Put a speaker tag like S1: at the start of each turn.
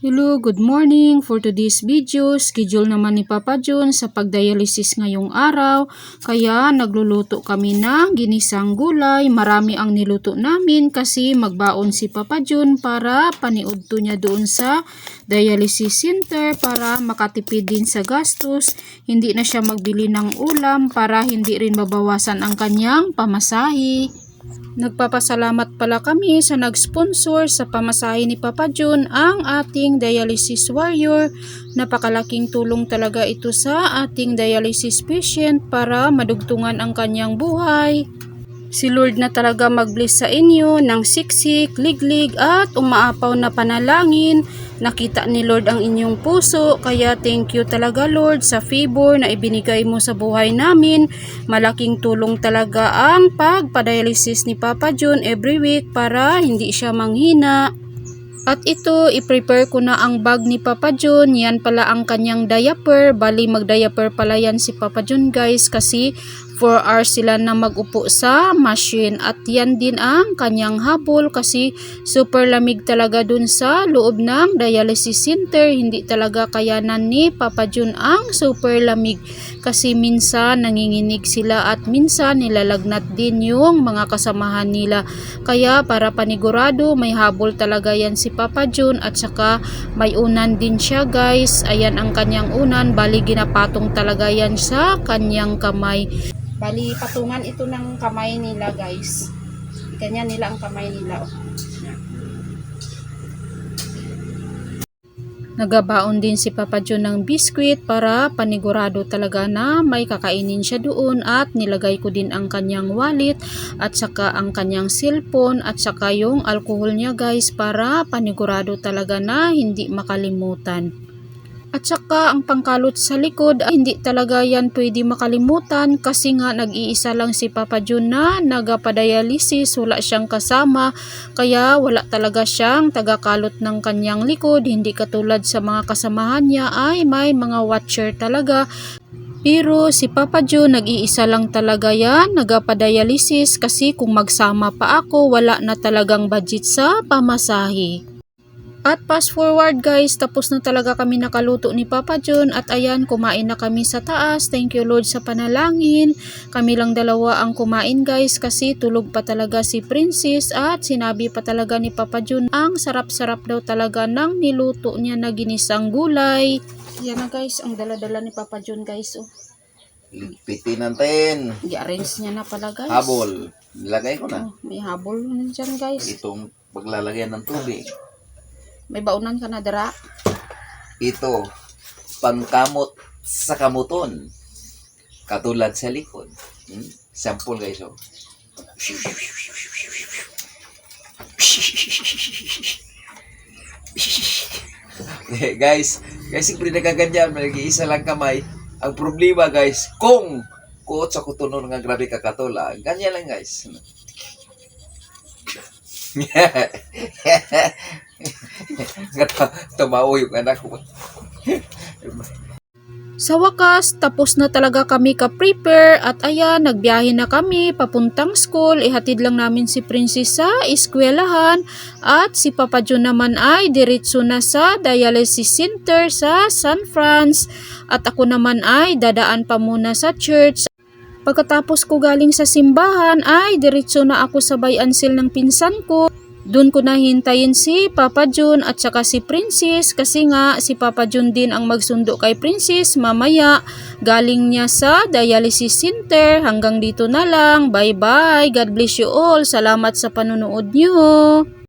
S1: Hello, good morning. For today's video, schedule naman ni Papa John sa pagdialysis ngayong araw. Kaya nagluluto kami ng ginisang gulay. Marami ang niluto namin kasi magbaon si Papa John para paniudto niya doon sa dialysis center para makatipid din sa gastos. Hindi na siya magbili ng ulam para hindi rin mabawasan ang kanyang pamasahe. Nagpapasalamat pala kami sa nag-sponsor sa pamasahe ni Papa John ang ating dialysis warrior. Napakalaking tulong talaga ito sa ating dialysis patient para madugtungan ang kanyang buhay. Si Lord na talaga mag-bless sa inyo ng siksik, liglig at umaapaw na panalangin. Nakita ni Lord ang inyong puso, kaya thank you talaga Lord sa favor na ibinigay mo sa buhay namin. Malaking tulong talaga ang pagpadialysis ni Papa John every week para hindi siya manghina. At ito, i-prepare ko na ang bag ni Papa John. Yan pala ang kanyang diaper. Bali, mag-diaper pala yan si Papa John guys kasi 4 hours sila na magupo sa machine. At yan din ang kanyang habol kasi super lamig talaga dun sa loob ng dialysis center. Hindi talaga kayanan ni Papa John ang super lamig kasi minsan nanginginig sila at minsan nilalagnat din yung mga kasamahan nila. Kaya para panigurado may habol talaga yan si Papa John at saka may unan din siya guys. Ayan ang kanyang unan. Bali ginapatong talaga yan sa kanyang kamay. Bali patungan ito ng kamay nila guys. Ganyan nila ang kamay nila. oh. Nagabaon din si Papa John ng biskwit para panigurado talaga na may kakainin siya doon at nilagay ko din ang kanyang wallet at saka ang kanyang cellphone at saka yung alcohol niya guys para panigurado talaga na hindi makalimutan. At saka ang pangkalot sa likod ay hindi talaga yan pwede makalimutan kasi nga nag-iisa lang si Papa Jun na nagapadialysis, wala siyang kasama kaya wala talaga siyang tagakalot ng kanyang likod, hindi katulad sa mga kasamahan niya ay may mga watcher talaga. Pero si Papa Joe nag-iisa lang talaga yan, nagapadialysis kasi kung magsama pa ako wala na talagang budget sa pamasahe. At fast forward guys, tapos na talaga kami nakaluto ni Papa John at ayan, kumain na kami sa taas. Thank you Lord sa panalangin. Kami lang dalawa ang kumain guys kasi tulog pa talaga si Princess at sinabi pa talaga ni Papa John ang sarap-sarap daw talaga ng niluto niya na ginisang gulay. Yan na guys, ang dala-dala ni Papa John guys. Oh.
S2: Piti natin.
S1: I-arrange niya na pala guys.
S2: Habol. Nilagay ko na.
S1: Oh, may habol na dyan guys.
S2: Itong paglalagyan ng tubig.
S1: May baunan ka na dara.
S2: Ito, pangkamot sa kamuton. Katulad sa likod. Hmm? Sample guys, oh. Eh, guys, guys, siyempre nagaganyan, nag-iisa lang kamay. Ang problema, guys, kung kuot sa kutunon nga grabe kakatola, ganyan lang, guys. nga tumawa yung anak ko.
S1: Sa wakas, tapos na talaga kami ka-prepare at ayan, nagbiyahe na kami papuntang school. Ihatid lang namin si Princess sa eskwelahan at si Papa John naman ay diretso na sa dialysis center sa San Franz at ako naman ay dadaan pa muna sa church. Pagkatapos ko galing sa simbahan ay diretso na ako sa bayansil ng pinsan ko. Doon ko na hintayin si Papa Jun at saka si Princess kasi nga si Papa Jun din ang magsundo kay Princess mamaya. Galing niya sa dialysis center. Hanggang dito na lang. Bye bye. God bless you all. Salamat sa panonood niyo.